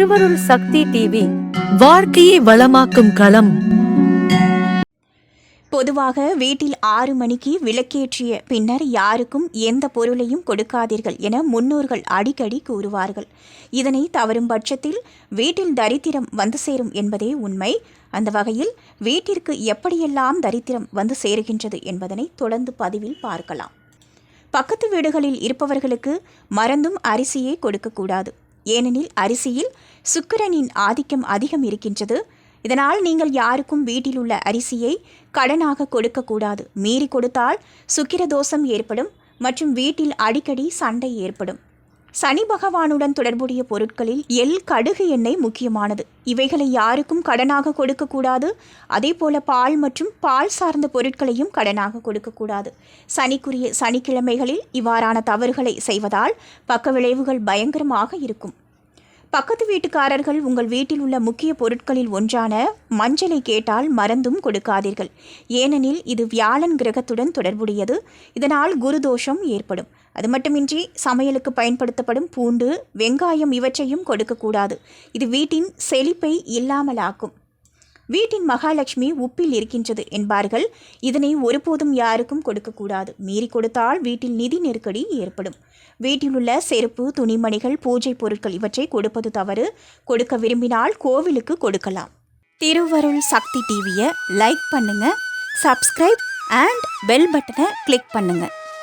திருவருள் சக்தி டிவி வாழ்க்கையை வளமாக்கும் களம். பொதுவாக வீட்டில் ஆறு மணிக்கு விளக்கேற்றிய பின்னர் யாருக்கும் எந்த பொருளையும் கொடுக்காதீர்கள் என முன்னோர்கள் அடிக்கடி கூறுவார்கள். இதனை தவறும் பட்சத்தில் வீட்டில் தரித்திரம் வந்து சேரும் என்பதே உண்மை. அந்த வகையில் வீட்டிற்கு எப்படியெல்லாம் தரித்திரம் வந்து சேருகின்றது என்பதனை தொடர்ந்து பதிவில் பார்க்கலாம். பக்கத்து வீடுகளில் இருப்பவர்களுக்கு மறந்தும் அரிசியை கொடுக்கக்கூடாது. ஏனெனில் அரிசியில் சுக்கிரனின் ஆதிக்கம் அதிகம் இருக்கின்றது. இதனால் நீங்கள் யாருக்கும் வீட்டில் உள்ள அரிசியை கடனாக கொடுக்கக்கூடாது. மீறி கொடுத்தால் சுக்கிர தோஷம் ஏற்படும் மற்றும் வீட்டில் அடிக்கடி சண்டை ஏற்படும். சனி பகவானுடன் தொடர்புடைய பொருட்களில் எள் கடுகு எண்ணெய் முக்கியமானது. இவைகளை யாருக்கும் கடனாக கொடுக்கக்கூடாது. அதே போல பால் மற்றும் பால் சார்ந்த பொருட்களையும் கடனாக கொடுக்கக்கூடாது. சனிக்குரிய சனிக்கிழமைகளில் இவ்வாறான தவறுகளை செய்வதால் பக்க விளைவுகள் பயங்கரமாக இருக்கும். பக்கத்து வீட்டுக்காரர்கள் உங்கள் வீட்டில் உள்ள முக்கிய பொருட்களில் ஒன்றான மஞ்சளை கேட்டால் மறந்தும் கொடுக்காதீர்கள். ஏனெனில் இது வியாழன் கிரகத்துடன் தொடர்புடையது. இதனால் குருதோஷம் ஏற்படும். அது மட்டுமின்றி சமையலுக்கு பயன்படுத்தப்படும் பூண்டு வெங்காயம் இவற்றையும் கொடுக்கக்கூடாது. இது வீட்டின் செழிப்பை இல்லாமலாக்கும். வீட்டின் மகாலட்சுமி உப்பில் இருக்கின்றது என்பார்கள். இதனை ஒருபோதும் யாருக்கும் கொடுக்கக்கூடாது. மீறி கொடுத்தால் வீட்டில் நிதி நெருக்கடி ஏற்படும். வீட்டில் உள்ள செருப்பு துணிமணிகள் பூஜை பொருட்கள் இவற்றை கொடுப்பது தவறு. கொடுக்க விரும்பினால் கோவிலுக்கு கொடுக்கலாம். திருவருள் சக்தி டிவியை லைக் பண்ணுங்க சப்ஸ்கிரைப் அண்ட் பெல் பட்டனை கிளிக் பண்ணுங்கள்